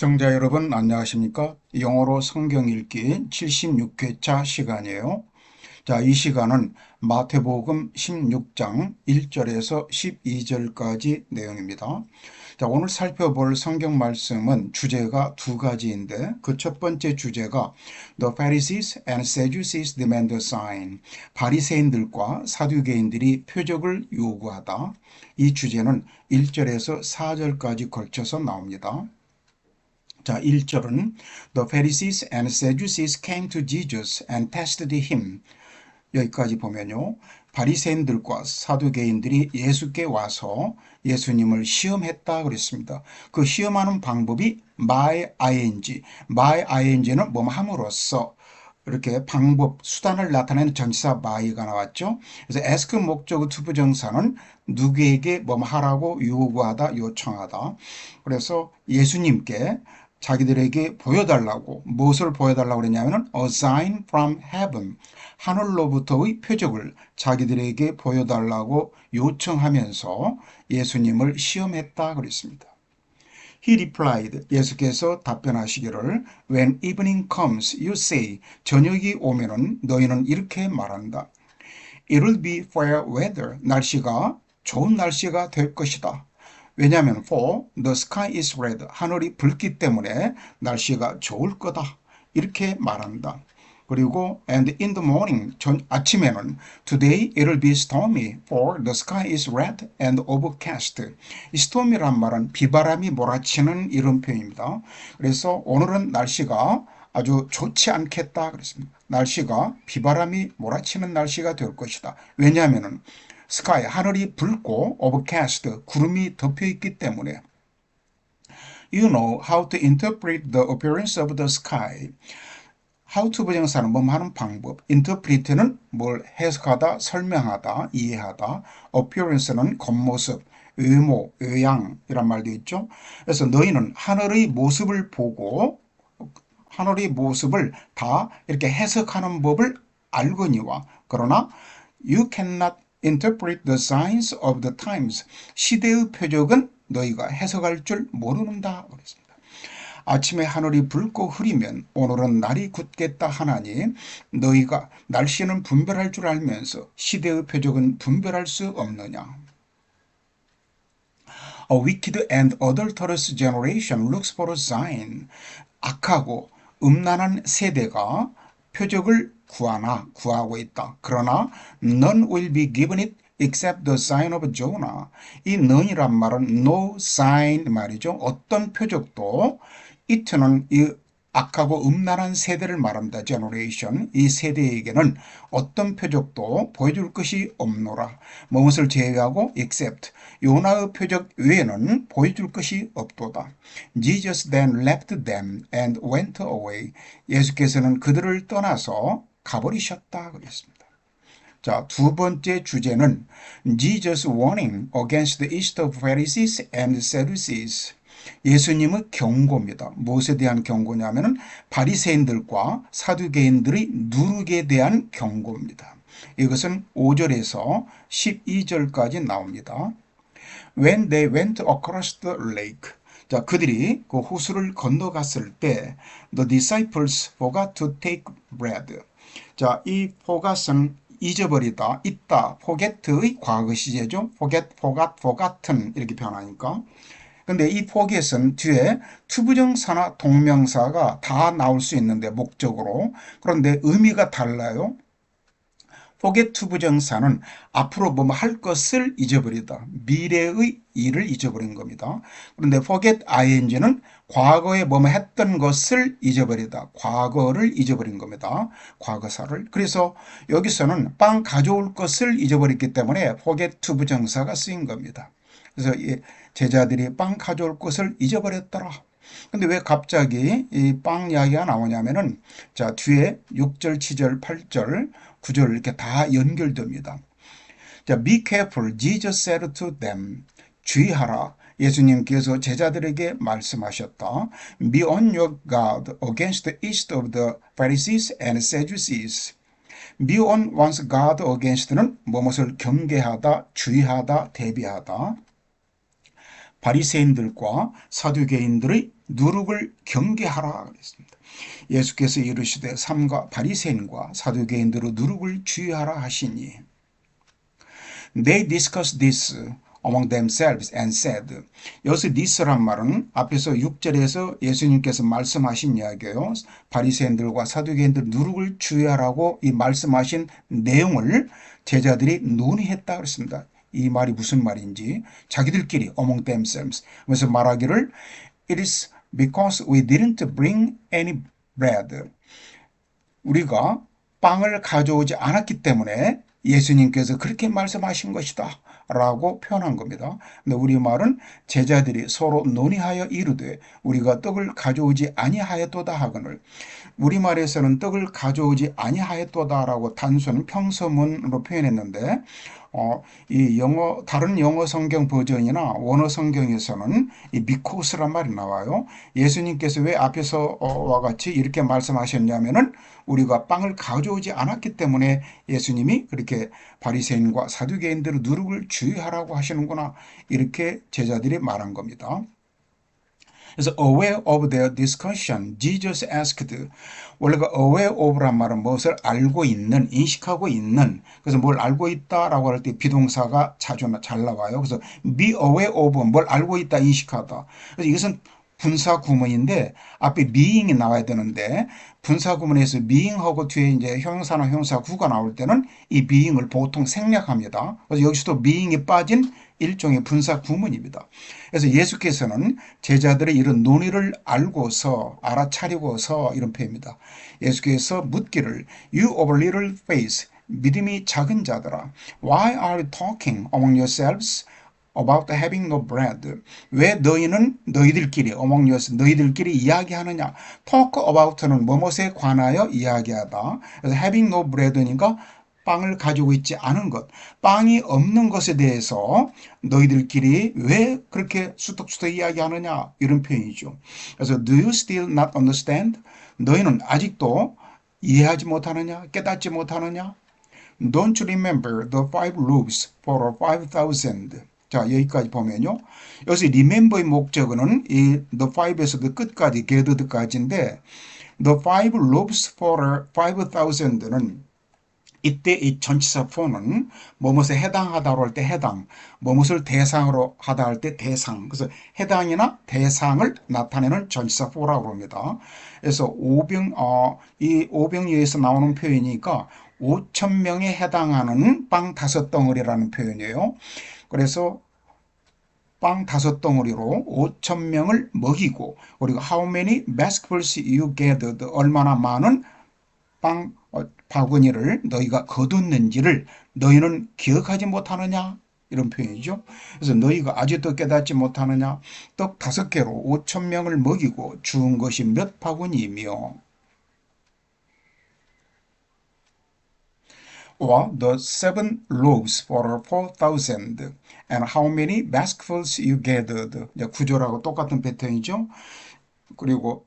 시청자 여러분 안녕하십니까? 영어로 성경 읽기 76회차 시간이에요. 자, 이 시간은 마태복음 16장 1절에서 12절까지 내용입니다. 자, 오늘 살펴볼 성경 말씀은 주제가 두 가지인데 그 첫 번째 주제가 The Pharisees and Sadducees demand a sign. 바리새인들과 사두개인들이 표적을 요구하다. 이 주제는 1절에서 4절까지 걸쳐서 나옵니다. 자, 1절은 The Pharisees and Sadducees came to Jesus and tested him. 여기까지 보면요. 바리새인들과 사두개인들이 예수께 와서 예수님을 시험했다 그랬습니다. 그 시험하는 방법이 my ing, my ing는 뭐 함으로써 이렇게 방법, 수단을 나타내는 전치사 my가 나왔죠. 그래서 ask 목적 투부 정사는 누구에게 뭐 하라고 요구하다, 요청하다. 그래서 예수님께 자기들에게 보여달라고 무엇을 보여달라고 그랬냐면은 a sign from heaven 하늘로부터의 표적을 자기들에게 보여달라고 요청하면서 예수님을 시험했다 그랬습니다. He replied, 예수께서 답변하시기를 When evening comes, you say, 저녁이 오면은 너희는 이렇게 말한다. It'll be fair weather, 날씨가 좋은 날씨가 될 것이다. 왜냐하면 for the sky is red 하늘이 붉기 때문에 날씨가 좋을 거다 이렇게 말한다. 그리고 and in the morning 전 아침에는 today it'll be stormy for the sky is red and overcast. 이 storm이란 말은 비바람이 몰아치는 이런 표현입니다. 그래서 오늘은 날씨가 아주 좋지 않겠다 그랬습니다. 날씨가 비바람이 몰아치는 날씨가 될 것이다. 왜냐하면은 sky 하늘이 붉고 overcast 구름이 덮여 있기 때문에 You know how to interpret the appearance of the sky. how to 부정사는 뭐 하는 방법, interpret는 뭘 해석하다, 설명하다, 이해하다, appearance는 겉모습, 외모, 외양 이란 말도 있죠. 그래서 너희는 하늘의 모습을 보고 하늘의 모습을 다 이렇게 해석하는 법을 알거니와 그러나 you cannot interpret the signs of the times. 시대의 표적은 너희가 해석할 줄 모르는다. 그랬습니다. 아침에 하늘이 붉고 흐리면 오늘은 날이 굳겠다 하나니 너희가 날씨는 분별할 줄 알면서 시대의 표적은 분별할 수 없느냐. A wicked and adulterous generation looks for a sign. 악하고 음란한 세대가 표적을 구하나 구하고 있다. 그러나 none will be given it except the sign of Jonah. 이 none이란 말은 no sign 말이죠. 어떤 표적도 it는 이 악하고 음란한 세대를 말합니다. generation. 이 세대에게는 어떤 표적도 보여줄 것이 없노라. 무엇을 제외하고 except 요나의 표적 외에는 보여줄 것이 없도다. Jesus then left them and went away. 예수께서는 그들을 떠나서 가버리셨다 그랬습니다. 자, 두 번째 주제는 Jesus warning against the east of Pharisees and Sadducees. 예수님의 경고입니다. 무엇에 대한 경고냐면은 바리새인들과 사두개인들의 누룩에 대한 경고입니다. 이것은 5절에서 12절까지 나옵니다. When they went across the lake. 자, 그들이 그 호수를 건너갔을 때 the disciples forgot to take bread. 자, 이 forgot은 잊어버리다, 있다, forget의 과거 시제죠. forget, forgot, forgotten 이렇게 표현하니까. 근데 이 forget은 뒤에 투부정사나 동명사가 다 나올 수 있는데 목적으로 그런데 의미가 달라요. Forget 투부정사는 앞으로 뭐 할 것을 잊어버리다. 미래의 일을 잊어버린 겁니다. 그런데 forget ing는 과거에 뭐 했던 것을 잊어버리다. 과거를 잊어버린 겁니다. 과거사를. 그래서 여기서는 빵 가져올 것을 잊어버렸기 때문에 forget 투부정사가 쓰인 겁니다. 그래서 제자들이 빵 가져올 것을 잊어버렸더라. 근데 왜 갑자기 이 빵 이야기가 나오냐면은 자 뒤에 6절, 7절, 8절, 9절 이렇게 다 연결됩니다. 자, be careful, Jesus said to them. 주의하라. 예수님께서 제자들에게 말씀하셨다. Be on your guard against the east of the Pharisees and Sadducees. Be on one's guard against는 무엇을 경계하다, 주의하다, 대비하다. 바리새인들과 사두개인들의 누룩을 경계하라 그랬습니다. 예수께서 이르시되 삼가 바리새인과 사두개인들의 누룩을 주의하라 하시니 They discussed this among themselves and said 여기서 this란 말은 앞에서 6절에서 예수님께서 말씀하신 이야기예요. 바리새인들과 사두개인들 누룩을 주의하라고 이 말씀하신 내용을 제자들이 논의했다 그랬습니다. 이 말이 무슨 말인지 자기들끼리 among themselves 그래서 말하기를 It is because we didn't bring any bread 우리가 빵을 가져오지 않았기 때문에 예수님께서 그렇게 말씀하신 것이다 라고 표현한 겁니다. 근데 우리말은 제자들이 서로 논의하여 이르되 우리가 떡을 가져오지 아니하였도다 하거늘 우리말에서는 떡을 가져오지 아니하였도다 라고 단순 평서문으로 표현했는데 어, 이 영어 다른 영어 성경 버전이나 원어 성경에서는 이 미코스란 말이 나와요. 예수님께서 왜 앞에서와 같이 이렇게 말씀하셨냐면은 우리가 빵을 가져오지 않았기 때문에 예수님이 그렇게 바리새인과 사두개인들의 누룩을 주의하라고 하시는구나 이렇게 제자들이 말한 겁니다. 그래서 aware of their discussion, Jesus asked. 원래가 aware of란 말은 무엇을 알고 있는, 인식하고 있는. 그래서 뭘 알고 있다라고 할 때 비동사가 자주 잘 나와요. 그래서 be aware of 뭘 알고 있다, 인식하다. 그래서 이것은 분사 구문인데 앞에 being이 나와야 되는데 분사 구문에서 being하고 뒤에 이제 형용사나 형용사 구가 나올 때는 이 being을 보통 생략합니다. 그래서 여기서도 being이 빠진 일종의 분사 구문입니다. 그래서 예수께서는 제자들의 이런 논의를 알고서 알아차리고서 이런 표현입니다. 예수께서 묻기를 You of little faith 믿음이 작은 자들아 Why are you talking among yourselves about having no bread. 왜 너희는 너희들끼리 yourselves 너희들끼리 이야기하느냐? talk about는 뭐뭇에 관하여 이야기하다. 그래서 having no bread니까 빵을 가지고 있지 않은 것, 빵이 없는 것에 대해서 너희들끼리 왜 그렇게 수덕수덕 이야기하느냐 이런 표현이죠. 그래서 do you still not understand? 너희는 아직도 이해하지 못하느냐, 깨닫지 못하느냐? Don't you remember the five loaves for five thousand? 자, 여기까지 보면요. 여기서 remember의 목적어는 이 the five에서도 끝까지 gathered까지인데 the five loaves for five thousand는 이때 이 전치사 for는 뭐뭇에 해당하다로 할때 해당, 뭐뭇을 대상으로 하다 할 때 대상. 그래서 해당이나 대상을 나타내는 전치사 for라고 합니다. 그래서 오병, 어, 이 오병이에서 나오는 표현이니까 5천 명에 해당하는 빵 다섯 덩어리라는 표현이에요. 그래서 빵 다섯 덩어리로 5천 명을 먹이고 그리고 how many basketfuls you gathered 얼마나 많은 빵 어, 바구니를 너희가 거뒀는지를 너희는 기억하지 못하느냐 이런 표현이죠. 그래서 너희가 아직도 깨닫지 못하느냐 떡 다섯 개로 5천 명을 먹이고 주은 것이 몇 바구니이며 or the seven loaves for four thousand and how many basketfuls you gathered. 구조라고 똑같은 패턴이죠. 그리고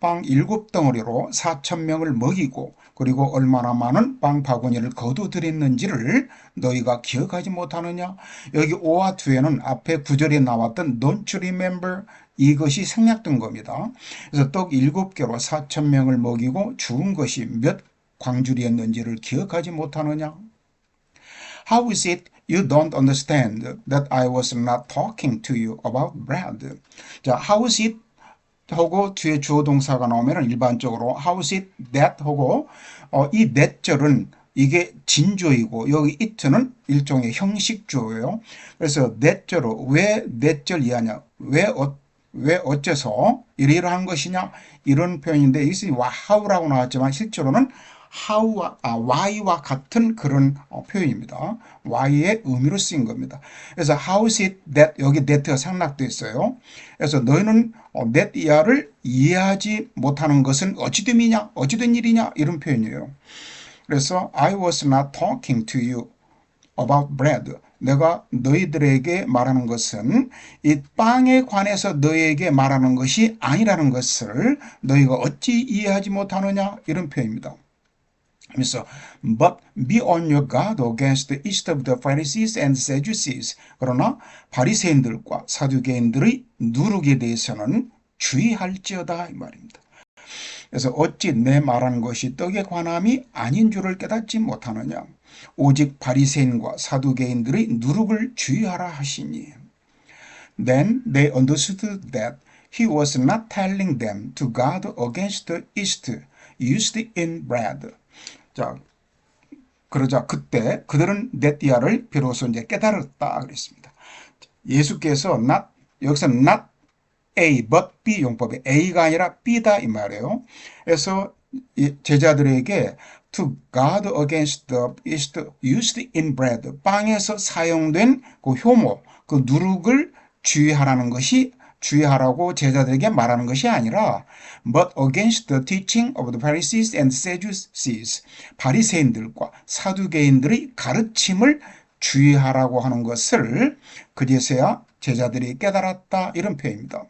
빵 일곱 덩어리로 4천 명을 먹이고 그리고 얼마나 많은 빵 바구니를 거두드렸는지를 너희가 기억하지 못하느냐? 여기 5와 2에는 앞에 구절에 나왔던 don't you remember 이것이 생략된 겁니다. 그래서 떡 일곱 개로 4천 명을 먹이고 죽은 것이 몇 광줄이었는지를 기억하지 못하느냐? How is it you don't understand that I was not talking to you about bread? 자, how is it 하고 뒤에 주어 동사가 나오면 일반적으로 is it that 하고 어, 이 that절은 이게 진조이고 여기 it는 일종의 형식조예요. 그래서 that절로 왜 that절 이하냐? 왜 어, 왜 어째서 이러이러한 것이냐? 이런 표현인데 이것이 how라고 나왔지만 실제로는 how와 아, why와 같은 그런 어, 표현입니다. why의 의미로 쓰인 겁니다. 그래서 how is it that 여기 that가 생략되어 있어요. 그래서 너희는 어, that 이하를 이해하지 못하는 것은 어찌됨이냐, 어찌된 일이냐 이런 표현이에요. 그래서 I was not talking to you about bread. 내가 너희들에게 말하는 것은 이 빵에 관해서 너희에게 말하는 것이 아니라는 것을 너희가 어찌 이해하지 못하느냐 이런 표현입니다. 그래서 but be on your guard against the east of the Pharisees and Sadducees. 그러나 바리새인들과 사두개인들의 누룩에 대해서는 주의할지어다 이 말입니다. 그래서 어찌 내 말하는 것이 떡에 관함이 아닌 줄을 깨닫지 못하느냐 오직 바리새인과 사두개인들의 누룩을 주의하라 하시니 Then they understood that he was not telling them to guard against the yeast used in bread. 자, 그러자 그때 그들은 네띠아를 비로소 이제 깨달았다 그랬습니다. 예수께서 not 여기서 not A but B 용법에 A가 아니라 B다 이 말이에요. 그래서 이 제자들에게 to guard against the yeast used in bread 빵에서 사용된 그 효모 그 누룩을 주의하라는 것이 주의하라고 제자들에게 말하는 것이 아니라 but against the teaching of the Pharisees and Sadducees 바리새인들과 사두개인들의 가르침을 주의하라고 하는 것을 그제서야 제자들이 깨달았다 이런 표현입니다.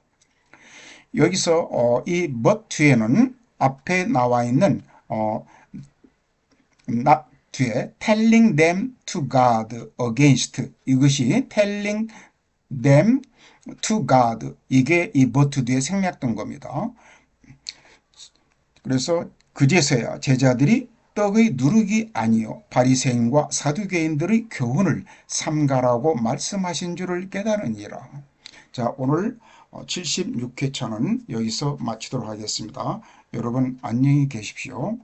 여기서 어, 이 but 뒤에는 앞에 나와 있는 어, not 뒤에 telling them to guard against 이것이 telling them to guard 이게 이 뒤에 생략된 겁니다. 그래서 그제서야 제자들이 떡의 누룩이 아니요 바리새인과 사두개인들의 교훈을 삼가라고 말씀하신 줄을 깨달으니라. 자 오늘 76회차는 여기서 마치도록 하겠습니다. 여러분 안녕히 계십시오.